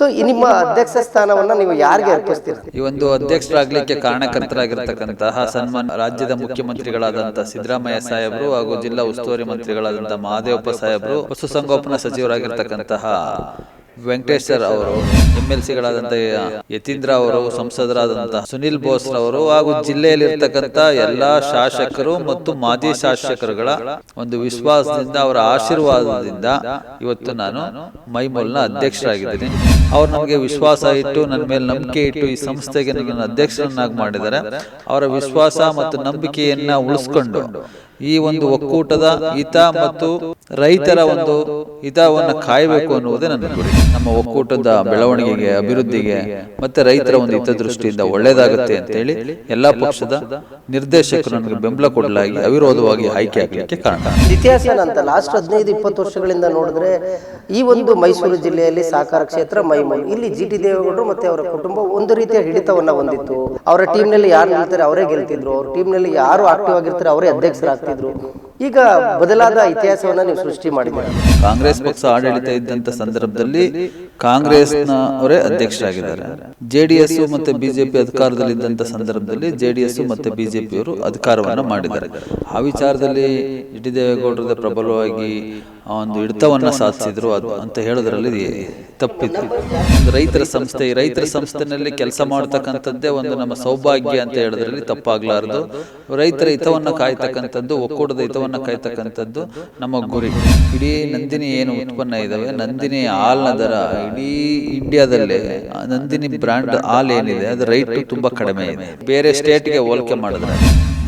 So ನಿಮ್ಮ ಅಧ್ಯಕ್ಷ ಸ್ಥಾನವನ್ನ ನೀವು ಯಾರಿಗೆ ಅರ್ಪಿಸ್ತೀರಾ? ಈ ಒಂದು ಅಧ್ಯಕ್ಷರಾಗಲಿಕ್ಕೆ ಕಾರಣಕರ್ತರಾಗಿರ್ತಕ್ಕಂತಹ ಸನ್ಮಾನ್ ರಾಜ್ಯದ ಮುಖ್ಯಮಂತ್ರಿಗಳಾದಂತಹ ಸಿದ್ದರಾಮಯ್ಯ ಸಾಹೇಬರು ಹಾಗೂ ಜಿಲ್ಲಾ ಉಸ್ತುವಾರಿ ಮಂತ್ರಿಗಳಾದಂತಹ ಮಹದೇವಪ್ಪ ಸಾಹೇಬರು ಪಶುಸಂಗೋಪನಾ ಸಚಿವರಾಗಿರ್ತಕ್ಕಂತಹ ವೆಂಕಟೇಶ್ ಸರ್ ಅವರು ಎಂ ಎಲ್ ಸಿಗಳಾದಂತಹ ಯತೀಂದ್ರ ಅವರು, ಸಂಸದರಾದಂತಹ ಸುನಿಲ್ ಬೋಸ್ ರವರು ಹಾಗೂ ಜಿಲ್ಲೆಯಲ್ಲಿರ್ತಕ್ಕಂಥ ಎಲ್ಲಾ ಶಾಸಕರು ಮತ್ತು ಮಾಜಿ ಶಾಸಕರುಗಳ ಒಂದು ವಿಶ್ವಾಸದಿಂದ, ಅವರ ಆಶೀರ್ವಾದದಿಂದ ಇವತ್ತು ನಾನು ಮೈಮೂಲ್ನ ಅಧ್ಯಕ್ಷರಾಗಿದ್ದೀನಿ. ಅವರು ನಮಗೆ ವಿಶ್ವಾಸ ಇಟ್ಟು, ನನ್ನ ಮೇಲೆ ನಂಬಿಕೆ ಇಟ್ಟು ಈ ಸಂಸ್ಥೆಗೆ ನನ್ನನ್ನು ಅಧ್ಯಕ್ಷರನ್ನಾಗಿ ಮಾಡಿದ್ದಾರೆ. ಅವರ ವಿಶ್ವಾಸ ಮತ್ತು ನಂಬಿಕೆಯನ್ನ ಉಳಿಸ್ಕೊಂಡು ಈ ಒಂದು ಒಕ್ಕೂಟದ ಹಿತ ಮತ್ತು ರೈತರ ಒಂದು ಹಿತವನ್ನು ಕಾಯಬೇಕು ಅನ್ನುವುದೇ ನನ್ನ ಗುರಿ. ನಮ್ಮ ಒಕ್ಕೂಟದ ಬೆಳವಣಿಗೆಗೆ, ಅಭಿವೃದ್ಧಿಗೆ ಮತ್ತೆ ರೈತರ ಒಂದು ಹಿತದೃಷ್ಟಿಯಿಂದ ಒಳ್ಳೇದಾಗುತ್ತೆ ಅಂತೇಳಿ ಎಲ್ಲ ಪಕ್ಷದ ನಿರ್ದೇಶಕರು ನನಗೆ ಬೆಂಬಲ ಕೊಡಲಾಗಿ ಅವಿರೋಧವಾಗಿ ಆಯ್ಕೆ ಆಗಲಿಕ್ಕೆ ಕಾರಣ. ಇತಿಹಾಸ ಅಂತ ಲಾಸ್ಟ್ ಹದಿನೈದು, ಇಪ್ಪತ್ತು ವರ್ಷಗಳಿಂದ ನೋಡಿದ್ರೆ ಈ ಒಂದು ಮೈಸೂರು ಜಿಲ್ಲೆಯಲ್ಲಿ ಸಹಕಾರ ಕ್ಷೇತ್ರ ಮೈಮೈ ಇಲ್ಲಿ ಜಿ ಟಿ ದೇವೇಗೌಡರು ಮತ್ತೆ ಅವರ ಕುಟುಂಬ ಒಂದು ರೀತಿಯ ಹಿಡಿತವನ್ನ ಹೊಂದಿತ್ತು. ಅವರ ಟೀಮ್ನಲ್ಲಿ ಯಾರು ನಿಲ್ತಾರೆ ಅವರೇ ಗೆಲ್ತಿದ್ರು. ಅವ್ರ ಟೀಮ್ನಲ್ಲಿ ಯಾರು ಆಕ್ಟಿವ್ ಆಗಿರ್ತಾರೆ ಅವರೇ ಅಧ್ಯಕ್ಷರಾಗ್ತಿದ್ರು ಈಗ ಬದಲಾದ ಇತಿಹಾಸವನ್ನ ನೀವು ಸೃಷ್ಟಿ ಮಾಡಿದ್ದೀರಿ? ಕಾಂಗ್ರೆಸ್ ಪಕ್ಷ ಆಡಳಿತ ಇದ್ದಂತ ಸಂದರ್ಭದಲ್ಲಿ ಕಾಂಗ್ರೆಸ್ನ ಅವರೇ ಅಧ್ಯಕ್ಷರಾಗಿದ್ದಾರೆ. ಜೆಡಿಎಸ್ ಮತ್ತೆ ಬಿಜೆಪಿ ಅಧಿಕಾರದಲ್ಲಿ ಇದ್ದಂತ ಸಂದರ್ಭದಲ್ಲಿ ಜೆಡಿಎಸ್ ಮತ್ತೆ ಬಿಜೆಪಿ ಅವರು ಅಧಿಕಾರವನ್ನ ಮಾಡಿದ್ದಾರೆ. ಆ ವಿಚಾರದಲ್ಲಿ ಡಿ ದೇವೇಗೌಡರದ ಪ್ರಬಲವಾಗಿ ಒಂದು ಹಿಡಿತವನ್ನ ಸಾಧಿಸಿದ್ರು. ಅದು ಅಂತ ಹೇಳೋದ್ರಲ್ಲಿ ತಪ್ಪಿತ್ತು. ರೈತರ ಸಂಸ್ಥೆ ರೈತರ ಸಂಸ್ಥೆನಲ್ಲಿ ಕೆಲಸ ಮಾಡತಕ್ಕಂಥದ್ದೇ ಒಂದು ನಮ್ಮ ಸೌಭಾಗ್ಯ ಅಂತ ಹೇಳೋದ್ರಲ್ಲಿ ತಪ್ಪಾಗ್ಲಾರ್ದು. ರೈತರ ಹಿತವನ್ನ ಕಾಯ್ತಕ್ಕಂಥದ್ದು, ಒಕ್ಕೂಟದ ಹಿತವನ್ನ ಕಾಯ್ತಕ್ಕಂಥದ್ದು ನಮ್ಮ ಗುರಿ. ಇಡೀ ನಂದಿನಿ ಏನು ಉತ್ಪನ್ನ ಇದಾವೆ? ನಂದಿನಿ ಹಾಲ್ನ ದರ ಇಡೀ ಇಂಡಿಯಾದಲ್ಲೇ ನಂದಿನಿ ಬ್ರ್ಯಾಂಡ್ ಹಾಲ್ ಏನಿದೆ? ಅದು ರೈಟ್ ತುಂಬಾ ಕಡಿಮೆ ಇದೆ. ಬೇರೆ ಸ್ಟೇಟ್ಗೆ ಹೋಲಿಕೆ ಮಾಡಿದ್ರೆ.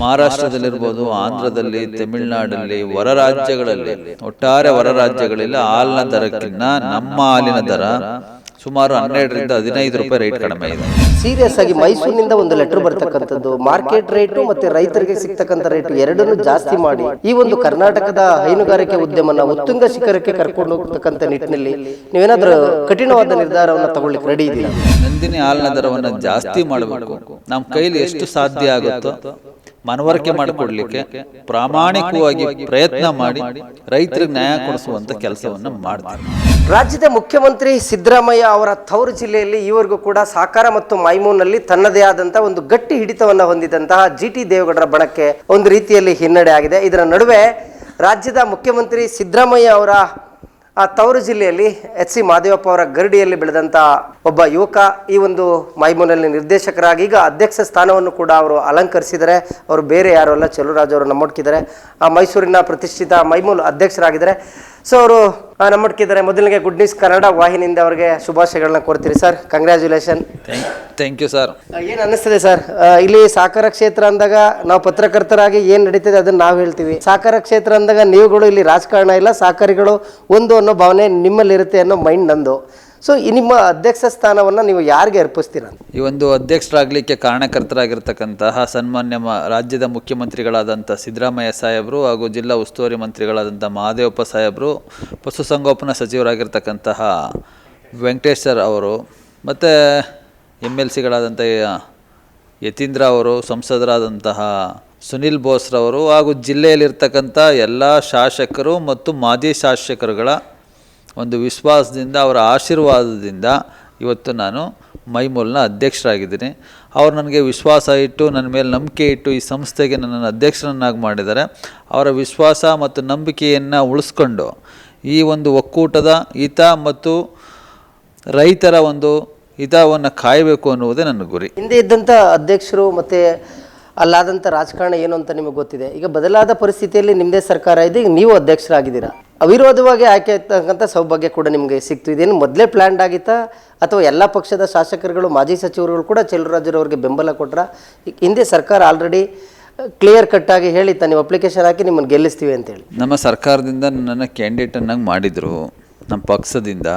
ಮಹಾರಾಷ್ಟ್ರದಲ್ಲಿರ್ಬೋದು ಆಂಧ್ರದಲ್ಲಿ ತಮಿಳುನಾಡಲ್ಲಿ ಹೊರ ರಾಜ್ಯಗಳಲ್ಲಿ ಒಟ್ಟಾರೆ ಹೊರ ರಾಜ್ಯಗಳಲ್ಲಿ ಹಾಲಿನ ದರಕ್ಕಿಂತ ನಮ್ಮ ಹಾಲಿನ ದರ ಸುಮಾರು ಹನ್ನೆರಡರಿಂದ ಹದಿನೈದು ರೂಪಾಯಿ ರೇಟ್ ಕಡಿಮೆ ಇದೆ. ಸೀರಿಯಸ್ ಆಗಿ ಮೈಸೂರಿನಿಂದ ಒಂದು ಲೆಟರ್ ಬರ್ತಕ್ಕಂಥದ್ದು ಮಾರ್ಕೆಟ್ ರೇಟ್ ಮತ್ತೆ ರೈತರಿಗೆ ಸಿಗ್ತಕ್ಕಂಥ ರೇಟ್ ಎರಡನ್ನು ಜಾಸ್ತಿ ಮಾಡಿ ಈ ಒಂದು ಕರ್ನಾಟಕದ ಹೈನುಗಾರಿಕೆ ಉದ್ಯಮನ ಉತ್ತುಂಗ ಶಿಖರಕ್ಕೆ ಕರ್ಕೊಂಡು ಹೋಗ್ತಕ್ಕಂಥ ನಿಟ್ಟಿನಲ್ಲಿ ನೀವೇನಾದ್ರೂ ಕಠಿಣವಾದ ನಿರ್ಧಾರವನ್ನು ತಗೊಳ್ಳಿಕ್ಕೆ ರೆಡಿ ಇದೆಯಾ ನಂದಿನಿ ಹಾಲಿನ ದರವನ್ನು ಜಾಸ್ತಿ ಮಾಡಬೇಕು. ನಮ್ಮ ಕೈಲಿ ಎಷ್ಟು ಸಾಧ್ಯ ಆಗುತ್ತೋ ಮನವರಿಕೆ ಮಾಡಿಕೊಡ್ಲಿಕ್ಕೆ ಪ್ರಾಮಾಣಿಕವಾಗಿ ಪ್ರಯತ್ನ ಮಾಡಿ ರೈತರಿಗೆ ನ್ಯಾಯ ಕೊಡಿಸುವಂತ ಕೆಲಸವನ್ನು ಮಾಡ್ತಾರೆ. ರಾಜ್ಯದ ಮುಖ್ಯಮಂತ್ರಿ ಸಿದ್ದರಾಮಯ್ಯ ಅವರ ತವರು ಜಿಲ್ಲೆಯಲ್ಲಿ ಈವರೆಗೂ ಕೂಡ ಸಾಕಾರ ಮತ್ತು ಮೈಮೂನಲ್ಲಿ ತನ್ನದೇ ಆದಂತಹ ಒಂದು ಗಟ್ಟಿ ಹಿಡಿತವನ್ನ ಹೊಂದಿದಂತಹ ಜಿ ಟಿ ದೇವೇಗೌಡರ ಬಣಕ್ಕೆ ಒಂದು ರೀತಿಯಲ್ಲಿ ಹಿನ್ನಡೆ ಆಗಿದೆ. ಇದರ ನಡುವೆ ರಾಜ್ಯದ ಮುಖ್ಯಮಂತ್ರಿ ಸಿದ್ದರಾಮಯ್ಯ ಅವರ ಆ ತವರು ಜಿಲ್ಲೆಯಲ್ಲಿ ಎಚ್ ಸಿ ಮಾದೇವಪ್ಪ ಅವರ ಗರಡಿಯಲ್ಲಿ ಬೆಳೆದಂಥ ಒಬ್ಬ ಯುವಕ ಈ ಒಂದು ಮೈಮೂನಲ್ಲಿ ನಿರ್ದೇಶಕರಾಗಿ ಈಗ ಅಧ್ಯಕ್ಷ ಸ್ಥಾನವನ್ನು ಕೂಡ ಅವರು ಅಲಂಕರಿಸಿದರೆ ಅವರು ಬೇರೆ ಯಾರು ಅಲ್ಲ, ಚಲುರಾಜ್ ಅವರು ನಮ್ಮೊಟ್ಟಿದ್ದಾರೆ. ಆ ಮೈಸೂರಿನ ಪ್ರತಿಷ್ಠಿತ ಮೈಮೂಲ್ ಅಧ್ಯಕ್ಷರಾಗಿದ್ದಾರೆ. ಸೊ ಅವರು ನಮ್ಮೊಟ್ಟಿದ್ದಾರೆ ಮೊದಲಿಗೆ ಗುಡ್ ನ್ಯೂಸ್ ಕನ್ನಡ ವಾಹಿನಿಯಿಂದ ಅವರಿಗೆ ಶುಭಾಶಯಗಳನ್ನ ಕೊಡ್ತೀರಿ sir. Congratulation thank you sir ಏನು ಅನ್ನಿಸ್ತದೆ ಸರ್? ಇಲ್ಲಿ ಸಾಕಾರ ಕ್ಷೇತ್ರ ಅಂದಾಗ ನಾವು ಪತ್ರಕರ್ತರಾಗಿ ಏನು ನಡೀತದೆ ಅದನ್ನ ನಾವು ಹೇಳ್ತೀವಿ. ಸಾಕಾರ ಕ್ಷೇತ್ರ ಅಂದಾಗ ನೀವುಗಳು ಇಲ್ಲಿ ರಾಜಕಾರಣ ಇಲ್ಲ ಸಹಕಾರಿಗಳು ಒಂದು ಅನ್ನೋ ಭಾವನೆ ನಿಮ್ಮಲ್ಲಿರುತ್ತೆ ಅನ್ನೋ ಮೈಂಡ್ ನಂದು. ಸೊ ನಿಮ್ಮ ಅಧ್ಯಕ್ಷ ಸ್ಥಾನವನ್ನ ನೀವು ಯಾರಿಗೆ ಅರ್ಪಿಸ್ತೀರ? ಈ ಒಂದು ಅಧ್ಯಕ್ಷರಾಗಲಿಕ್ಕೆ ಕಾರಣಕರ್ತರಾಗಿರ್ತಕ್ಕಂತಹ ಸನ್ಮಾನ್ಯ ರಾಜ್ಯದ ಮುಖ್ಯಮಂತ್ರಿಗಳಾದಂಥ ಸಿದ್ದರಾಮಯ್ಯ ಸಾಹೇಬರು ಹಾಗೂ ಜಿಲ್ಲಾ ಉಸ್ತುವಾರಿ ಮಂತ್ರಿಗಳಾದಂಥ ಮಹಾದೇವಪ್ಪ ಸಾಹೇಬರು ಪಶುಸಂಗೋಪನಾ ಸಚಿವರಾಗಿರ್ತಕ್ಕಂತಹ ವೆಂಕಟೇಶ್ ಸರ್ ಅವರು, ಮತ್ತು ಎಂ ಎಲ್ ಸಿಗಳಾದಂಥ ಯತೀಂದ್ರ ಅವರು, ಸಂಸದರಾದಂತಹ ಸುನಿಲ್ ಬೋಸ್ರವರು ಹಾಗೂ ಜಿಲ್ಲೆಯಲ್ಲಿರ್ತಕ್ಕಂಥ ಎಲ್ಲ ಶಾಸಕರು ಮತ್ತು ಮಾಜಿ ಶಾಸಕರುಗಳ ಒಂದು ವಿಶ್ವಾಸದಿಂದ, ಅವರ ಆಶೀರ್ವಾದದಿಂದ ಇವತ್ತು ನಾನು ಮೈಮೂಲ್ನ ಅಧ್ಯಕ್ಷರಾಗಿದ್ದೀನಿ. ಅವ್ರು ನನಗೆ ವಿಶ್ವಾಸ ಇಟ್ಟು, ನನ್ನ ಮೇಲೆ ನಂಬಿಕೆ ಇಟ್ಟು ಈ ಸಂಸ್ಥೆಗೆ ನನ್ನನ್ನು ಅಧ್ಯಕ್ಷರನ್ನಾಗಿ ಮಾಡಿದ್ದಾರೆ. ಅವರ ವಿಶ್ವಾಸ ಮತ್ತು ನಂಬಿಕೆಯನ್ನು ಉಳಿಸ್ಕೊಂಡು ಈ ಒಂದು ಒಕ್ಕೂಟದ ಹಿತ ಮತ್ತು ರೈತರ ಒಂದು ಹಿತವನ್ನು ಕಾಯಬೇಕು ಅನ್ನುವುದೇ ನನ್ನ ಗುರಿ. ಹಿಂದೆ ಇದ್ದಂಥ ಅಧ್ಯಕ್ಷರು ಮತ್ತು ಅಲ್ಲಾದಂಥ ರಾಜಕಾರಣ ಏನು ಅಂತ ನಿಮಗೆ ಗೊತ್ತಿದೆ. ಈಗ ಬದಲಾದ ಪರಿಸ್ಥಿತಿಯಲ್ಲಿ ನಿಮ್ಮದೇ ಸರ್ಕಾರ ಇದೆ, ಈಗ ನೀವು ಅಧ್ಯಕ್ಷರಾಗಿದ್ದೀರಾ? ಅವಿರೋಧವಾಗಿ ಆಯ್ಕೆ ಆಗ್ತಕ್ಕಂಥ ಸೌಭಾಗ್ಯ ಕೂಡ ನಿಮಗೆ ಸಿಕ್ತು. ಇದೇನು ಮೊದಲೇ ಪ್ಲ್ಯಾಂಡ್ ಆಗಿತ್ತಾ? ಅಥವಾ ಎಲ್ಲ ಪಕ್ಷದ ಶಾಸಕರುಗಳು, ಮಾಜಿ ಸಚಿವರುಗಳು ಕೂಡ ಚೆಲುವರಾಜರವ್ರಿಗೆ ಬೆಂಬಲ ಕೊಟ್ರ? ಹಿಂದೆ ಸರ್ಕಾರ ಆಲ್ರೆಡಿ ಕ್ಲಿಯರ್ ಕಟ್ಟಾಗಿ ಹೇಳಿತ್ತ. ನೀವು ಅಪ್ಲಿಕೇಶನ್ ಹಾಕಿ ನಿಮ್ಮನ್ನು ಗೆಲ್ಲಿಸ್ತೀವಿ ಅಂತೇಳಿ ನಮ್ಮ ಸರ್ಕಾರದಿಂದ ನನ್ನ ಕ್ಯಾಂಡಿಡೇಟ್ ಅನ್ನಂಗೆ ಮಾಡಿದರು. ನಮ್ಮ ಪಕ್ಷದಿಂದ.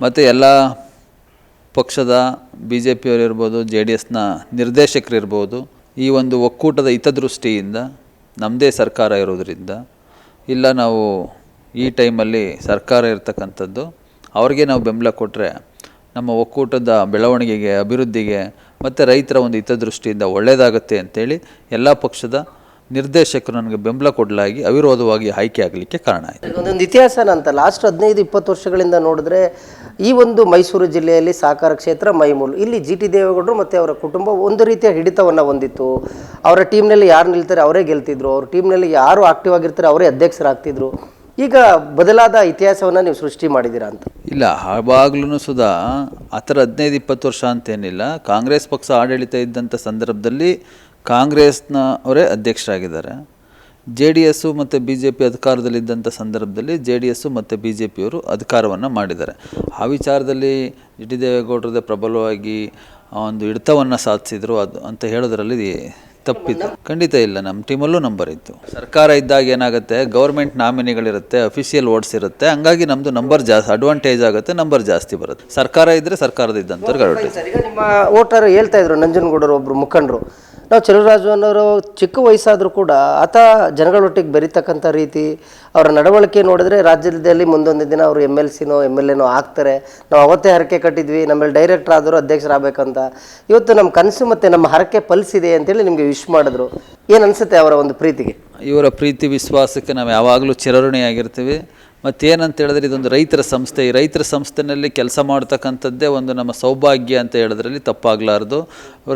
ಮತ್ತು ಎಲ್ಲ ಪಕ್ಷದ ಬಿ ಜೆ ಪಿಯವರಿರ್ಬೋದು ಜೆ ಡಿ ಎಸ್ನ ನಿರ್ದೇಶಕರಿರ್ಬೋದು, ಈ ಒಂದು ಒಕ್ಕೂಟದ ಹಿತದೃಷ್ಟಿಯಿಂದ ನಮ್ಮದೇ ಸರ್ಕಾರ ಇರೋದರಿಂದ, ಇಲ್ಲ ನಾವು ಈ ಟೈಮಲ್ಲಿ ಸರ್ಕಾರ ಇರತಕ್ಕಂಥದ್ದು, ಅವ್ರಿಗೆ ನಾವು ಬೆಂಬಲ ಕೊಟ್ಟರೆ ನಮ್ಮ ಒಕ್ಕೂಟದ ಬೆಳವಣಿಗೆಗೆ, ಅಭಿವೃದ್ಧಿಗೆ ಮತ್ತು ರೈತರ ಒಂದು ಹಿತದೃಷ್ಟಿಯಿಂದ ಒಳ್ಳೆಯದಾಗುತ್ತೆ ಅಂತೇಳಿ ಎಲ್ಲ ಪಕ್ಷದ ನಿರ್ದೇಶಕರು ನನಗೆ ಬೆಂಬಲ ಕೊಡಲಾಗಿ ಅವಿರೋಧವಾಗಿ ಆಯ್ಕೆ ಆಗಲಿಕ್ಕೆ ಕಾರಣ ಆಯಿತು. ಒಂದೊಂದು ಇತಿಹಾಸ ಅಂತ. ಲಾಸ್ಟ್ ಹದಿನೈದು, ಇಪ್ಪತ್ತು ವರ್ಷಗಳಿಂದ ನೋಡಿದ್ರೆ ಈ ಒಂದು ಮೈಸೂರು ಜಿಲ್ಲೆಯಲ್ಲಿ ಸಹಕಾರ ಕ್ಷೇತ್ರ ಮೈಮೂಲು ಇಲ್ಲಿ ಜಿ ಟಿ ದೇವೇಗೌಡರು ಮತ್ತು ಅವರ ಕುಟುಂಬ ಒಂದು ರೀತಿಯ ಹಿಡಿತವನ್ನು ಹೊಂದಿತ್ತು. ಅವರ ಟೀಮ್ನಲ್ಲಿ ಯಾರು ನಿಲ್ತಾರೆ ಅವರೇ ಗೆಲ್ತಿದ್ರು. ಅವ್ರ ಟೀಮ್ನಲ್ಲಿ ಯಾರು ಆಕ್ಟಿವ್ ಆಗಿರ್ತಾರೆ ಅವರೇ ಅಧ್ಯಕ್ಷರಾಗ್ತಿದ್ರು. ಈಗ ಬದಲಾದ ಇತಿಹಾಸವನ್ನು ನೀವು ಸೃಷ್ಟಿ ಮಾಡಿದ್ದೀರಾ ಅಂತ? ಇಲ್ಲ ಆವಾಗಲೂ ಸುಧಾ, ಆ ಥರ ಹದಿನೈದು, ಇಪ್ಪತ್ತು ವರ್ಷ ಅಂತೇನಿಲ್ಲ. ಕಾಂಗ್ರೆಸ್ ಪಕ್ಷ ಆಡಳಿತ ಇದ್ದಂಥ ಸಂದರ್ಭದಲ್ಲಿ ಕಾಂಗ್ರೆಸ್ನ ಅವರೇ ಅಧ್ಯಕ್ಷರಾಗಿದ್ದಾರೆ. ಜೆ ಡಿ ಎಸ್ಸು ಮತ್ತು ಬಿ ಜೆ ಪಿ ಅಧಿಕಾರದಲ್ಲಿದ್ದಂಥ ಸಂದರ್ಭದಲ್ಲಿ ಜೆ ಡಿ ಎಸ್ಸು ಮತ್ತು ಬಿ ಜೆ ಪಿಯವರು ಅಧಿಕಾರವನ್ನು ಮಾಡಿದ್ದಾರೆ. ಆ ವಿಚಾರದಲ್ಲಿ ಡಿ ದೇವೇಗೌಡರದೇ ಪ್ರಬಲವಾಗಿ ಒಂದು ಹಿಡಿತವನ್ನು ಸಾಧಿಸಿದರು ಅದು ಅಂತ ಹೇಳೋದ್ರಲ್ಲಿ ತಪ್ಪಿದೆ ಖಂಡಿತ ಇಲ್ಲ ನಮ್ಮ ಟೀಮಲ್ಲೂ ನಂಬರ್ ಇತ್ತು. ಸರ್ಕಾರ ಇದ್ದಾಗ ಏನಾಗುತ್ತೆ ಗೌರ್ಮೆಂಟ್ ನಾಮಿನಿಗಳಿರುತ್ತೆ ಅಫಿಷಿಯಲ್ ಓಟ್ಸ್ ಇರುತ್ತೆ ಹಂಗಾಗಿ ನಮ್ಮದು ನಂಬರ್ ಜಾಸ್ತಿ ಅಡ್ವಾಂಟೇಜ್ ಆಗುತ್ತೆ ನಂಬರ್ ಜಾಸ್ತಿ ಬರುತ್ತೆ. ಸರ್ಕಾರ ಇದ್ದರೆ ಸರ್ಕಾರದ ಇದ್ದಂಥವ್ರಿಗೆ ಅಡ್ವಾಂಟೇಜ್ ನಿಮ್ಮ ಓಟರ್ ಹೇಳ್ತಾ ಇದ್ರು ನಂಜನಗೂಡರು ಒಬ್ರು ಮುಖಂಡರು. ನಾವು ಚಲುರಾಜು ಅನ್ನೋರು ಚಿಕ್ಕ ವಯಸ್ಸಾದರೂ ಕೂಡ ಆತ ಜನಗಳೊಟ್ಟಿಗೆ ಬೆರೀತಕ್ಕಂಥ ರೀತಿ ಅವರ ನಡವಳಿಕೆ ನೋಡಿದ್ರೆ ರಾಜ್ಯದಲ್ಲಿ ಮುಂದೊಂದು ದಿನ ಅವರು ಎಂ ಎಲ್ ಸಿನೋ ಎಂ ಎಲ್ ಎನೋ ಆಗ್ತಾರೆ. ನಾವು ಅವತ್ತೇ ಹರಕೆ ಕಟ್ಟಿದ್ವಿ ನಮ್ಮಲ್ಲಿ ಡೈರೆಕ್ಟರ್ ಆದರೂ ಅಧ್ಯಕ್ಷರಾಗಬೇಕಂತ. ಇವತ್ತು ನಮ್ಮ ಕನಸು ಮತ್ತು ನಮ್ಮ ಹರಕೆ ಫಲಿಸಿದೆ ಅಂತೇಳಿ ನಿಮಗೆ ವಿಶ್ ಮಾಡಿದ್ರು. ಏನು ಅನಿಸುತ್ತೆ ಅವರ ಒಂದು ಪ್ರೀತಿಗೆ? ಇವರ ಪ್ರೀತಿ, ವಿಶ್ವಾಸಕ್ಕೆ ನಾವು ಯಾವಾಗಲೂ ಚಿರಋಣಿಯಾಗಿರ್ತೀವಿ. ಮತ್ತೇನಂತ ಹೇಳಿದ್ರೆ ಇದೊಂದು ರೈತರ ಸಂಸ್ಥೆ. ಈ ರೈತರ ಸಂಸ್ಥೆನಲ್ಲಿ ಕೆಲಸ ಮಾಡ್ತಕ್ಕಂಥದ್ದೇ ಒಂದು ನಮ್ಮ ಸೌಭಾಗ್ಯ ಅಂತ ಹೇಳೋದ್ರಲ್ಲಿ ತಪ್ಪಾಗಲಾರ್ದು.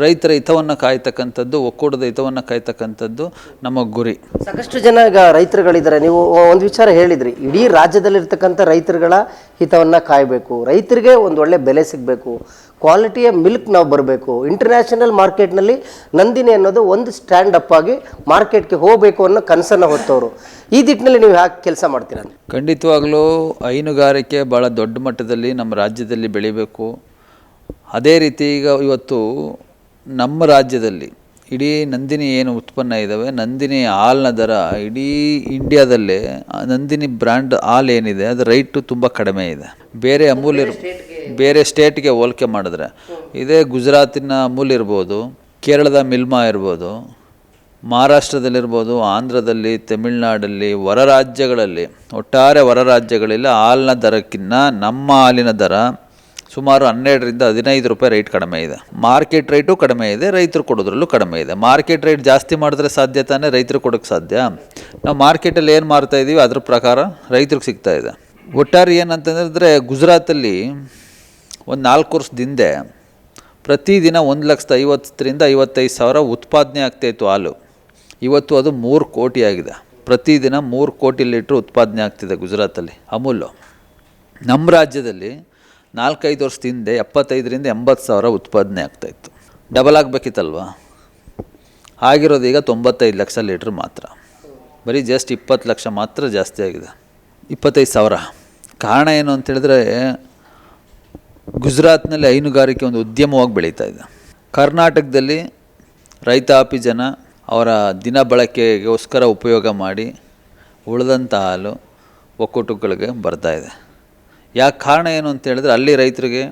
ರೈತರ ಹಿತವನ್ನು ಕಾಯ್ತಕ್ಕಂಥದ್ದು, ಒಕ್ಕೂಟದ ಹಿತವನ್ನು ಕಾಯ್ತಕ್ಕಂಥದ್ದು ನಮ್ಮ ಗುರಿ. ಸಾಕಷ್ಟು ಜನ ಈಗ ರೈತರುಗಳಿದ್ದಾರೆ. ನೀವು ಒಂದು ವಿಚಾರ ಹೇಳಿದ್ರಿ. ಇಡೀ ರಾಜ್ಯದಲ್ಲಿರ್ತಕ್ಕಂಥ ರೈತರುಗಳ ಹಿತವನ್ನು ಕಾಯಬೇಕು. ರೈತರಿಗೆ ಒಂದು ಒಳ್ಳೆ ಬೆಲೆ ಸಿಗಬೇಕು. ಕ್ವಾಲಿಟಿಯ ಮಿಲ್ಕ್ ನಾವು ಬರಬೇಕು. ಇಂಟರ್ನ್ಯಾಷನಲ್ ಮಾರ್ಕೆಟ್ನಲ್ಲಿ ನಂದಿನಿ ಅನ್ನೋದು ಒಂದು ಸ್ಟ್ಯಾಂಡ್ ಅಪ್ ಆಗಿ ಮಾರ್ಕೆಟ್ಗೆ ಹೋಗಬೇಕು ಅನ್ನೋ ಕನಸನ್ನು ಹೊತ್ತವರು. ಈ ದಿಟ್ಟಿನಲ್ಲಿ ನೀವು ಯಾಕೆ ಕೆಲಸ ಮಾಡ್ತೀರಾ ಖಂಡಿತವಾಗಲೂ ಹೈನುಗಾರಿಕೆ ಭಾಳ ದೊಡ್ಡ ಮಟ್ಟದಲ್ಲಿ ನಮ್ಮ ರಾಜ್ಯದಲ್ಲಿ ಬೆಳಿಬೇಕು. ಅದೇ ರೀತಿ ಈಗ ಇವತ್ತು ನಮ್ಮ ರಾಜ್ಯದಲ್ಲಿ ಇಡೀ ನಂದಿನಿ ಏನು ಉತ್ಪನ್ನ ಇದ್ದಾವೆ ನಂದಿನಿ ಹಾಲಿನ ದರ ಇಡೀ ಇಂಡಿಯಾದಲ್ಲೇ ನಂದಿನಿ ಬ್ರ್ಯಾಂಡ್ ಹಾಲ್ ಏನಿದೆ ಅದು ರೈಟು ತುಂಬ ಕಡಿಮೆ ಇದೆ. ಬೇರೆ ಅಮೂಲ್ಯ ಬೇರೆ ಸ್ಟೇಟ್ಗೆ ಹೋಲಿಕೆ ಮಾಡಿದ್ರೆ, ಇದೇ ಗುಜರಾತಿನ ಅಮೂಲ್ ಇರ್ಬೋದು, ಕೇರಳದ ಮಿಲ್ಮಾ ಇರ್ಬೋದು, ಮಹಾರಾಷ್ಟ್ರದಲ್ಲಿರ್ಬೋದು, ಆಂಧ್ರದಲ್ಲಿ, ತಮಿಳ್ನಾಡಲ್ಲಿ, ಹೊರ ರಾಜ್ಯಗಳಲ್ಲಿ, ಒಟ್ಟಾರೆ ಹೊರ ರಾಜ್ಯಗಳಲ್ಲಿ ಹಾಲಿನ ದರಕ್ಕಿಂತ ನಮ್ಮ ಹಾಲಿನ ದರ ಸುಮಾರು ಹನ್ನೆರಡರಿಂದ ಹದಿನೈದು ರೂಪಾಯಿ ರೇಟ್ ಕಡಿಮೆ ಇದೆ. ಮಾರ್ಕೆಟ್ ರೇಟು ಕಡಿಮೆ ಇದೆ, ರೈತರು ಕೊಡೋದ್ರಲ್ಲೂ ಕಡಿಮೆ ಇದೆ. ಮಾರ್ಕೆಟ್ ರೇಟ್ ಜಾಸ್ತಿ ಮಾಡಿದ್ರೆ ಸಾಧ್ಯ ತಾನೇ ರೈತರು ಕೊಡೋಕೆ ಸಾಧ್ಯ? ನಾವು ಮಾರ್ಕೆಟಲ್ಲಿ ಏನು ಮಾರ್ತಾ ಇದ್ದೀವಿ ಅದ್ರ ಪ್ರಕಾರ ರೈತರಿಗೆ ಸಿಗ್ತಾ ಇದೆ. ಒಟ್ಟಾರೆ ಏನಂತಂದರೆ, ಗುಜರಾತಲ್ಲಿ ಒಂದು ನಾಲ್ಕು ವರ್ಷದ ಹಿಂದೆ ಪ್ರತಿದಿನ ಒಂದು ಲಕ್ಷದ ಐವತ್ತರಿಂದ ಐವತ್ತೈದು ಸಾವಿರ ಉತ್ಪಾದನೆ ಆಗ್ತಾಯಿತ್ತು ಹಾಲು. ಇವತ್ತು ಅದು ಮೂರು ಕೋಟಿ ಆಗಿದೆ. ಪ್ರತಿದಿನ ಮೂರು ಕೋಟಿ ಲೀಟ್ರ್ ಉತ್ಪಾದನೆ ಆಗ್ತಿದೆ ಗುಜರಾತಲ್ಲಿ ಅಮೂಲು ನಮ್ಮ ರಾಜ್ಯದಲ್ಲಿ ನಾಲ್ಕೈದು ವರ್ಷದ ಹಿಂದೆ ಎಪ್ಪತ್ತೈದರಿಂದ ಎಂಬತ್ತು ಸಾವಿರ ಉತ್ಪಾದನೆ ಆಗ್ತಾಯಿತ್ತು ಡಬಲ್ ಆಗಬೇಕಿತ್ತಲ್ವ? ಆಗಿರೋದು ಈಗ ತೊಂಬತ್ತೈದು ಲಕ್ಷ ಲೀಟ್ರ್ ಮಾತ್ರ. ಬರೀ ಜಸ್ಟ್ ಇಪ್ಪತ್ತು ಲಕ್ಷ ಮಾತ್ರ ಜಾಸ್ತಿ ಆಗಿದೆ. ಇಪ್ಪತ್ತೈದು ಸಾವಿರ. ಕಾರಣ ಏನು ಅಂತ ಹೇಳಿದ್ರೆ ಗುಜರಾತ್ನಲ್ಲಿ ಹೈನುಗಾರಿಕೆ ಒಂದು ಉದ್ಯಮವಾಗಿ ಬೆಳೀತಾ ಇದೆ. ಕರ್ನಾಟಕದಲ್ಲಿ ರೈತಾಪಿ ಜನ ಅವರ ದಿನ ಬಳಕೆಗೋಸ್ಕರ ಉಪಯೋಗ ಮಾಡಿ ಉಳಿದಂಥ ಹಾಲು ಒಕ್ಕೂಟಗಳಿಗೆ ಬರ್ತಾ ಇದೆ. ಯಾಕೆ ಕಾರಣ ಏನು ಅಂತ ಹೇಳಿದ್ರೆ ಅಲ್ಲಿ ರೈತರಿಗೆ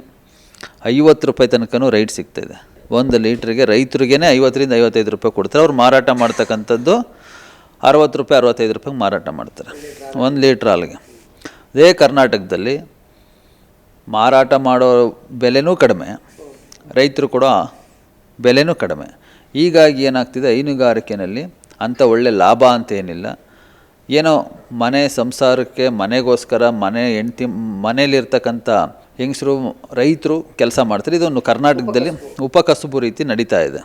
ಐವತ್ತು ರೂಪಾಯಿ ತನಕನೂ ರೈಟ್ ಸಿಗ್ತಾಯಿದೆ ಒಂದು ಲೀಟ್ರಿಗೆ ರೈತರಿಗೇ ಐವತ್ತರಿಂದ ಐವತ್ತೈದು ರೂಪಾಯಿ ಕೊಡ್ತಾರೆ. ಅವ್ರು ಮಾರಾಟ ಮಾಡ್ತಕ್ಕಂಥದ್ದು ಅರವತ್ತು ರೂಪಾಯಿ, ಅರವತ್ತೈದು ರೂಪಾಯಿಗೆ ಮಾರಾಟ ಮಾಡ್ತಾರೆ. ಒಂದು ಲೀಟ್ರ್ ಹಾಲಿಗೆ. ಅದೇ ಕರ್ನಾಟಕದಲ್ಲಿ ಮಾರಾಟ ಮಾಡೋ ಬೆಲೆನೂ ಕಡಿಮೆ, ರೈತರು ಕೂಡ ಬೆಲೆನೂ ಕಡಿಮೆ. ಹೀಗಾಗಿ ಏನಾಗ್ತಿದೆ? ಹೈನುಗಾರಿಕೆಯಲ್ಲಿ ಅಂಥ ಒಳ್ಳೆ ಲಾಭ ಅಂತ ಏನಿಲ್ಲ. ಏನೋ ಮನೆ ಸಂಸಾರಕ್ಕೆ ಮನೆಗೋಸ್ಕರ ಮನೆ ಹೆಂಡ್ತಿ ಮನೇಲಿರ್ತಕ್ಕಂಥ ಹೆಂಗಸರು, ರೈತರು ಕೆಲಸ ಮಾಡ್ತಾರೆ. ಇದೊಂದು ಕರ್ನಾಟಕದಲ್ಲಿ ಉಪಕಸುಬು ರೀತಿ ನಡೀತಾ ಇದೆ.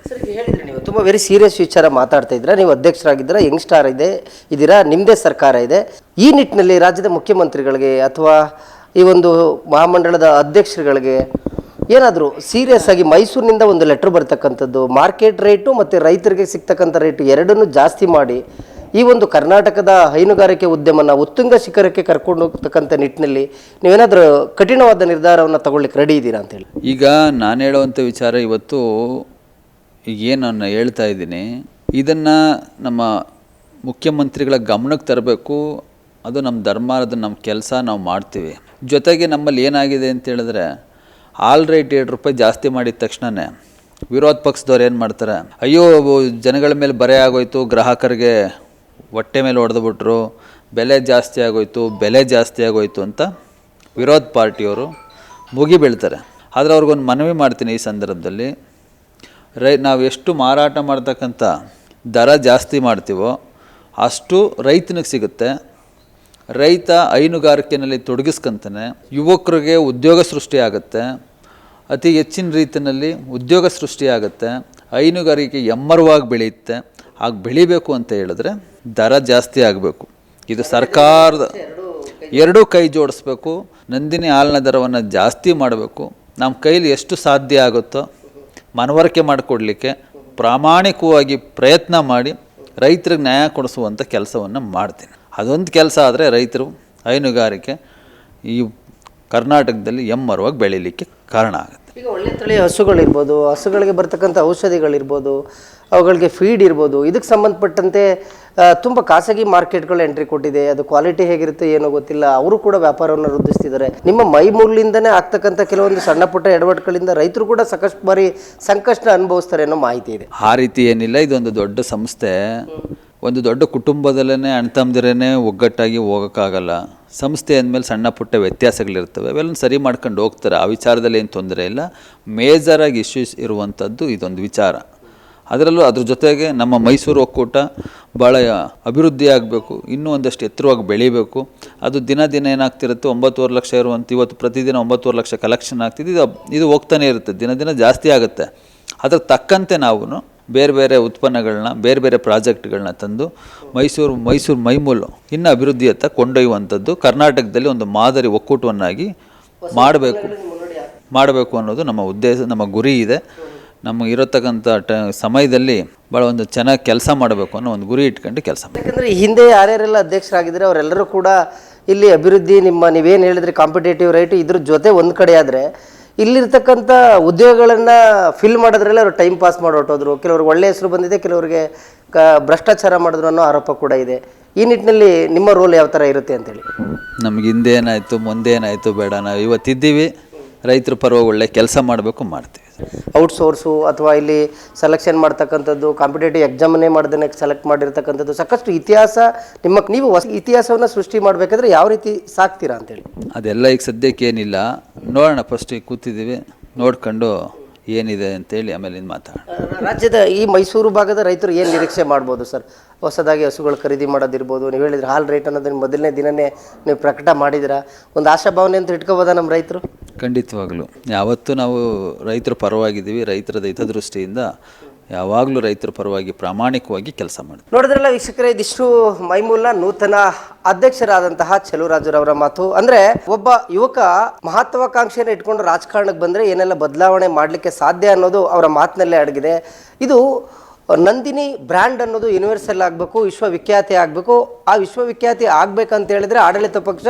ತುಂಬ ವೆರಿ ಸೀರಿಯಸ್ ವಿಚಾರ ಮಾತಾಡ್ತಾ ಇದ್ದೀರಾ. ನೀವು ಅಧ್ಯಕ್ಷರಾಗಿದ್ದೀರಾ ಯಂಗ್ಸ್ಟಾರ್ ಇದೆ ಇದ್ದೀರಾ ನಿಮ್ಮದೇ ಸರ್ಕಾರ ಇದೆ. ಈ ನಿಟ್ಟಿನಲ್ಲಿ ರಾಜ್ಯದ ಮುಖ್ಯಮಂತ್ರಿಗಳಿಗೆ ಅಥವಾ ಈ ಒಂದು ಮಹಾಮಂಡಳದ ಅಧ್ಯಕ್ಷರುಗಳಿಗೆ ಏನಾದರೂ ಸೀರಿಯಸ್ ಆಗಿ ಮೈಸೂರಿನಿಂದ ಒಂದು ಲೆಟ್ರ್ ಬರ್ತಕ್ಕಂಥದ್ದು ಮಾರ್ಕೆಟ್ ರೇಟು ಮತ್ತು ರೈತರಿಗೆ ಸಿಗ್ತಕ್ಕಂಥ ರೇಟು ಎರಡನ್ನೂ ಜಾಸ್ತಿ ಮಾಡಿ ಈ ಒಂದು ಕರ್ನಾಟಕದ ಹೈನುಗಾರಿಕೆ ಉದ್ಯಮನ ಉತ್ತುಂಗ ಶಿಖರಕ್ಕೆ ಕರ್ಕೊಂಡು ಹೋಗ್ತಕ್ಕಂಥ ನಿಟ್ಟಿನಲ್ಲಿ ನೀವೇನಾದರೂ ಕಠಿಣವಾದ ನಿರ್ಧಾರವನ್ನು ತಗೊಳ್ಳಿಕ್ಕೆ ರೆಡಿ ಇದ್ದೀರಾ ಅಂತೇಳಿ ಈಗ ನಾನು ಹೇಳುವಂಥ ವಿಚಾರ ಇವತ್ತು ಏನು ನಾನು ಹೇಳ್ತಾ ಇದ್ದೀನಿ. ಇದನ್ನು ನಮ್ಮ ಮುಖ್ಯಮಂತ್ರಿಗಳ ಗಮನಕ್ಕೆ ತರಬೇಕು. ಅದು ನಮ್ಮ ಧರ್ಮ, ಅದು ನಮ್ಮ ಕೆಲಸ, ನಾವು ಮಾಡ್ತೀವಿ. ಜೊತೆಗೆ ನಮ್ಮಲ್ಲಿ ಏನಾಗಿದೆ ಅಂತ ಹೇಳಿದ್ರೆ ಆಲ್ ರೈಟ್ ಎರಡು ರೂಪಾಯಿ ಜಾಸ್ತಿ ಮಾಡಿದ ತಕ್ಷಣವೇ ವಿರೋಧ ಪಕ್ಷದವ್ರು ಏನು ಮಾಡ್ತಾರೆ, ಅಯ್ಯೋ, ಜನಗಳ ಮೇಲೆ ಬರೆ ಆಗೋಯ್ತು, ಗ್ರಾಹಕರಿಗೆ ಹೊಟ್ಟೆ ಮೇಲೆ ಹೊಡೆದ್ಬಿಟ್ರು ಬೆಲೆ ಜಾಸ್ತಿ ಆಗೋಯ್ತು, ಬೆಲೆ ಜಾಸ್ತಿ ಆಗೋಯ್ತು ಅಂತ ವಿರೋಧ ಪಾರ್ಟಿಯವರು ಮುಗಿ ಬೀಳ್ತಾರೆ. ಆದರೆ ಅವ್ರಿಗೊಂದು ಮನವಿ ಮಾಡ್ತೀನಿ ಈ ಸಂದರ್ಭದಲ್ಲಿ, ರೈ, ನಾವು ಎಷ್ಟು ಮಾರಾಟ ಮಾಡ್ತಕ್ಕಂಥ ದರ ಜಾಸ್ತಿ ಮಾಡ್ತೀವೋ ಅಷ್ಟು ರೈತನಿಗೆ ಸಿಗುತ್ತೆ. ರೈತ ಹೈನುಗಾರಿಕೆಯಲ್ಲಿ ತೊಡಗಿಸ್ಕೊಂತಾನೆ ಯುವಕರಿಗೆ ಉದ್ಯೋಗ ಸೃಷ್ಟಿಯಾಗುತ್ತೆ. ಅತಿ ಹೆಚ್ಚಿನ ರೀತಿಯಲ್ಲಿ ಉದ್ಯೋಗ ಸೃಷ್ಟಿಯಾಗುತ್ತೆ. ಹೈನುಗಾರಿಕೆ ಎಮ್ಮರವಾಗಿ ಬೆಳೆಯುತ್ತೆ. ಆಗ ಬೆಳಿಬೇಕು ಅಂತ ಹೇಳಿದ್ರೆ ದರ ಜಾಸ್ತಿ ಆಗಬೇಕು. ಇದು ಸರ್ಕಾರದ ಎರಡೂ ಕೈ ಜೋಡಿಸ್ಬೇಕು. ನಂದಿನಿ ಹಾಲಿನ ದರವನ್ನು ಜಾಸ್ತಿ ಮಾಡಬೇಕು. ನಮ್ಮ ಕೈಲಿ ಎಷ್ಟು ಸಾಧ್ಯ ಆಗುತ್ತೋ ಮನವರಿಕೆ ಮಾಡಿಕೊಡ್ಲಿಕ್ಕೆ ಪ್ರಾಮಾಣಿಕವಾಗಿ ಪ್ರಯತ್ನ ಮಾಡಿ ರೈತರಿಗೆ ನ್ಯಾಯ ಕೊಡಿಸುವಂಥ ಕೆಲಸವನ್ನು ಮಾಡ್ತೀನಿ. ಅದೊಂದು ಕೆಲಸ ಆದರೆ ರೈತರು ಹೈನುಗಾರಿಕೆ ಈ ಕರ್ನಾಟಕದಲ್ಲಿ ಎಮ್ಮರವಾಗಿ ಬೆಳೀಲಿಕ್ಕೆ ಕಾರಣ ಆಗುತ್ತೆ. ಈಗ ಒಳ್ಳೆ ತಳಿ ಹಸುಗಳಿರ್ಬೋದು ಹಸುಗಳಿಗೆ ಬರ್ತಕ್ಕಂಥ ಔಷಧಿಗಳಿರ್ಬೋದು ಅವುಗಳಿಗೆ ಫೀಡ್ ಇರ್ಬೋದು ಇದಕ್ಕೆ ಸಂಬಂಧಪಟ್ಟಂತೆ ತುಂಬ ಖಾಸಗಿ ಮಾರ್ಕೆಟ್ಗಳು ಎಂಟ್ರಿ ಕೊಟ್ಟಿದೆ. ಅದು ಕ್ವಾಲಿಟಿ ಹೇಗಿರುತ್ತೆ ಏನೋ ಗೊತ್ತಿಲ್ಲ. ಅವರು ಕೂಡ ವ್ಯಾಪಾರವನ್ನು ವೃದ್ಧಿಸ್ತಿದ್ದಾರೆ. ನಿಮ್ಮ ಮೈ ಮೂಲಿಂದನೇ ಆಗ್ತಕ್ಕಂಥ ಕೆಲವೊಂದು ಸಣ್ಣ ಪುಟ್ಟ ಎಡವಟ್ಟುಗಳಿಂದ ರೈತರು ಕೂಡ ಸಾಕಷ್ಟು ಬಾರಿ ಸಂಕಷ್ಟ ಅನುಭವಿಸ್ತಾರೆ ಅನ್ನೋ ಮಾಹಿತಿ ಇದೆ. ಆ ರೀತಿ ಏನಿಲ್ಲ. ಇದೊಂದು ದೊಡ್ಡ ಸಂಸ್ಥೆ. ಒಂದು ದೊಡ್ಡ ಕುಟುಂಬದಲ್ಲೇ ಅಣ್ತಮ್ಮದಿರೇ ಒಗ್ಗಟ್ಟಾಗಿ ಹೋಗೋಕ್ಕಾಗಲ್ಲ. ಸಂಸ್ಥೆ ಅಂದಮೇಲೆ ಸಣ್ಣ ಪುಟ್ಟ ವ್ಯತ್ಯಾಸಗಳಿರ್ತವೆ. ಅವೆಲ್ಲ ಸರಿ ಮಾಡ್ಕೊಂಡು ಹೋಗ್ತಾರೆ. ಆ ವಿಚಾರದಲ್ಲಿ ಏನು ತೊಂದರೆ ಇಲ್ಲ. ಮೇಜರಾಗಿ ಇಶ್ಯೂಸ್ ಇರುವಂಥದ್ದು ಇದೊಂದು ವಿಚಾರ. ಅದರಲ್ಲೂ ಅದ್ರ ಜೊತೆಗೆ ನಮ್ಮ ಮೈಸೂರು ಒಕ್ಕೂಟ ಭಾಳ ಅಭಿವೃದ್ಧಿ ಆಗಬೇಕು. ಇನ್ನೂ ಒಂದಷ್ಟು ಎತ್ತರವಾಗಿ ಬೆಳಿಬೇಕು. ಅದು ದಿನ ದಿನ ಏನಾಗ್ತಿರುತ್ತೆ? ಒಂಬತ್ತುವರೆ ಲಕ್ಷ ಇರುವಂಥ ಇವತ್ತು ಪ್ರತಿದಿನ ಒಂಬತ್ತುವರೆ ಲಕ್ಷ ಕಲೆಕ್ಷನ್ ಆಗ್ತಿದೆ. ಇದು ಇದು ಹೋಗ್ತಾನೆ ಇರುತ್ತೆ. ದಿನ ದಿನ ಜಾಸ್ತಿ ಆಗುತ್ತೆ. ಅದರ ತಕ್ಕಂತೆ ನಾವು ಬೇರೆ ಬೇರೆ ಉತ್ಪನ್ನಗಳನ್ನ ಬೇರೆ ಬೇರೆ ಪ್ರಾಜೆಕ್ಟ್ಗಳನ್ನ ತಂದು ಮೈಸೂರು ಮೈಸೂರು ಮೈಮೂಲು ಇನ್ನು ಅಭಿವೃದ್ಧಿಯತ್ತ ಕೊಂಡೊಯ್ಯುವಂಥದ್ದು ಕರ್ನಾಟಕದಲ್ಲಿ ಒಂದು ಮಾದರಿ ಒಕ್ಕೂಟವನ್ನಾಗಿ ಮಾಡಬೇಕು. ಮಾಡಬೇಕು ಅನ್ನೋದು ನಮ್ಮ ಉದ್ದೇಶ ನಮ್ಮ ಗುರಿ ಇದೆ. ನಮಗೆ ಇರತಕ್ಕಂಥ ಟ ಸಮಯದಲ್ಲಿ ಭಾಳ ಒಂದು ಚೆನ್ನಾಗಿ ಕೆಲಸ ಮಾಡಬೇಕು ಅನ್ನೋ ಒಂದು ಗುರಿ ಇಟ್ಕೊಂಡು ಕೆಲಸ ಮಾಡಿ ಯಾಕಂದ್ರೆ ಈ ಹಿಂದೆ ಯಾರ್ಯಾರೆಲ್ಲ ಅಧ್ಯಕ್ಷರಾಗಿದ್ದರೆ ಅವರೆಲ್ಲರೂ ಕೂಡ ಇಲ್ಲಿ ಅಭಿವೃದ್ಧಿ ನಿಮ್ಮ ನೀವೇನು ಹೇಳಿದ್ರಿ ಕಾಂಪಿಟೇಟಿವ್ ರೈಟ್ ಇದ್ರ ಜೊತೆ ಒಂದು ಕಡೆ ಆದರೆ ಇಲ್ಲಿರ್ತಕ್ಕಂಥ ಉದ್ಯೋಗಗಳನ್ನು ಫಿಲ್ ಮಾಡೋದ್ರಲ್ಲೇ ಅವರು ಟೈಮ್ ಪಾಸ್ ಮಾಡಿ ಹೊರಟೋದ್ರು. ಕೆಲವ್ರಿಗೆ ಒಳ್ಳೆ ಹೆಸರು ಬಂದಿದೆ, ಕೆಲವರಿಗೆ ಕ, ಭ್ರಷ್ಟಾಚಾರ ಮಾಡಿದ್ರು ಅನ್ನೋ ಆರೋಪ ಕೂಡ ಇದೆ. ಈ ನಿಟ್ಟಿನಲ್ಲಿ ನಿಮ್ಮ ರೋಲ್ ಯಾವ ಥರ ಇರುತ್ತೆ ಅಂತೇಳಿ ನಮ್ಗೆ ಹಿಂದೆ ಏನಾಯಿತು, ಮುಂದೆ ಏನಾಯಿತು ಬೇಡ. ನಾವು ಇವತ್ತಿದ್ದೀವಿ, ರೈತರ ಪರವಾಗಿ ಒಳ್ಳೆ ಕೆಲಸ ಮಾಡಬೇಕು, ಮಾಡ್ತೀವಿ. ಔಟ್ಸೋರ್ಸು ಅಥವಾ ಇಲ್ಲಿ ಸೆಲೆಕ್ಷನ್ ಮಾಡ್ತಕ್ಕಂಥದ್ದು ಕಾಂಪಿಟೇಟಿವ್ ಎಕ್ಸಾಮನ್ನೇ ಮಾಡ್ದೇ ಸೆಲೆಕ್ಟ್ ಮಾಡಿರ್ತಕ್ಕಂಥದ್ದು, ಸಾಕಷ್ಟು ಇತಿಹಾಸ ನಿಮ್ಮ ನೀವು ಹೊಸ ಇತಿಹಾಸವನ್ನು ಸೃಷ್ಟಿ ಮಾಡಬೇಕಾದ್ರೆ ಯಾವ ರೀತಿ ಸಾಕ್ತೀರಾ ಅಂತೇಳಿ? ಅದೆಲ್ಲ ಈಗ ಸದ್ಯಕ್ಕೆ ಏನಿಲ್ಲ. ನೋಡೋಣ ಫಸ್ಟ್ ಈಗ ಕೂತಿದ್ದೀವಿ, ನೋಡ್ಕೊಂಡು ಏನಿದೆ ಅಂತೇಳಿ ಆಮೇಲೆ ಇನ್ನು ಮಾತಾಡೋಣ. ರಾಜ್ಯದ ಈ ಮೈಸೂರು ಭಾಗದ ರೈತರು ಏನು ನಿರೀಕ್ಷೆ ಮಾಡ್ಬೋದು ಸರ್? ಹೊಸದಾಗಿ ಹಸುಗಳು ಖರೀದಿ ಮಾಡೋದಿರ್ಬೋದು ನೀವು ಹೇಳಿದ್ರೆ ಹಾಲು ರೇಟ್ ಅನ್ನೋದನ್ನ ಮೊದಲನೇ ದಿನನೇ ನೀವು ಪ್ರಕಟ ಮಾಡಿದಿರಾ ಒಂದು ಆಶಾಭಾವನೆ ಅಂತ ಇಟ್ಕೋಬೋದಾ ನಮ್ಮ ರೈತರು? ಖಂಡಿತವಾಗ್ಲೂ. ಯಾವತ್ತೂ ನಾವು ರೈತರ ಪರವಾಗಿದ್ದೀವಿ ರೈತರ ಹಿತದೃಷ್ಟಿಯಿಂದ ಯಾವಾಗಲೂ ರೈತರ ಪರವಾಗಿ ಪ್ರಾಮಾಣಿಕವಾಗಿ ಕೆಲಸ ಮಾಡಿ ನೋಡಿದ್ರಲ್ಲ ವೀಕ್ಷಕರೇ, ಇದಿಷ್ಟು ಮೈಮೂಲ ನೂತನ ಅಧ್ಯಕ್ಷರಾದಂತಹ ಚೆಲುವರಾಜರವರ ಮಾತು. ಅಂದ್ರೆ ಒಬ್ಬ ಯುವಕ ಮಹತ್ವಾಕಾಂಕ್ಷೆಯನ್ನು ಇಟ್ಕೊಂಡು ರಾಜಕಾರಣಕ್ಕೆ ಬಂದ್ರೆ ಏನೆಲ್ಲ ಬದಲಾವಣೆ ಮಾಡಲಿಕ್ಕೆ ಸಾಧ್ಯ ಅನ್ನೋದು ಅವರ ಮಾತಿನಲ್ಲೇ ಅಡಗಿದೆ. ಇದು ನಂದಿನಿ ಬ್ರ್ಯಾಂಡ್ ಅನ್ನೋದು ಯೂನಿವರ್ಸಲ್ ಆಗಬೇಕು, ವಿಶ್ವವಿಖ್ಯಾತಿ ಆಗಬೇಕು. ಆ ವಿಶ್ವವಿಖ್ಯಾತಿ ಆಗಬೇಕಂತ ಹೇಳಿದ್ರೆ ಆಡಳಿತ ಪಕ್ಷ,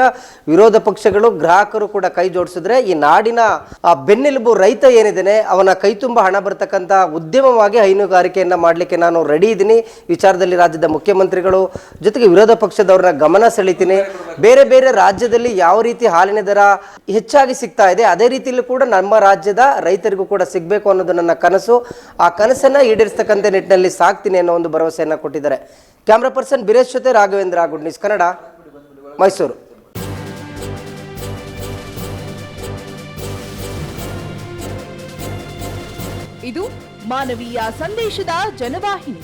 ವಿರೋಧ ಪಕ್ಷಗಳು, ಗ್ರಾಹಕರು ಕೂಡ ಕೈ ಜೋಡಿಸಿದ್ರೆ ಈ ನಾಡಿನ ಆ ಬೆನ್ನೆಲುಬು ರೈತ ಏನಿದ್ದಾನೆ, ಅವನ ಕೈ ತುಂಬ ಹಣ ಬರ್ತಕ್ಕಂಥ ಉದ್ಯಮವಾಗಿ ಹೈನುಗಾರಿಕೆಯನ್ನು ಮಾಡಲಿಕ್ಕೆ ನಾನು ರೆಡಿ ಇದ್ದೀನಿ. ವಿಚಾರದಲ್ಲಿ ರಾಜ್ಯದ ಮುಖ್ಯಮಂತ್ರಿಗಳು, ಜೊತೆಗೆ ವಿರೋಧ ಪಕ್ಷದವ್ರನ್ನ ಗಮನ ಸೆಳಿತೀನಿ. ಬೇರೆ ಬೇರೆ ರಾಜ್ಯದಲ್ಲಿ ಯಾವ ರೀತಿ ಹಾಲಿನ ದರ ಹೆಚ್ಚಾಗಿ ಸಿಗ್ತಾ ಇದೆ, ಅದೇ ರೀತಿಯಲ್ಲೂ ಕೂಡ ನಮ್ಮ ರಾಜ್ಯದ ರೈತರಿಗೂ ಕೂಡ ಸಿಗಬೇಕು ಅನ್ನೋದು ನನ್ನ ಕನಸು. ಆ ಕನಸನ್ನು ಈಡೇರಿಸ್ತಕ್ಕಂಥ ನಿಟ್ಟಿನಲ್ಲಿ ಸಾಕ್ತೀನಿ ಅನ್ನೋ ಒಂದು ಭರವಸೆಯನ್ನು ಕೊಟ್ಟಿದ್ದಾರೆ. ಕ್ಯಾಮ್ರಾ ಪರ್ಸನ್ ಬಿರೇಶ್ ಜೊತೆ ರಾಘವೇಂದ್ರ ಗುಡ್ ಕನ್ನಡ, ಮೈಸೂರು. ಇದು ಮಾನವೀಯ ಸಂದೇಶದ ಜನವಾಹಿನಿ.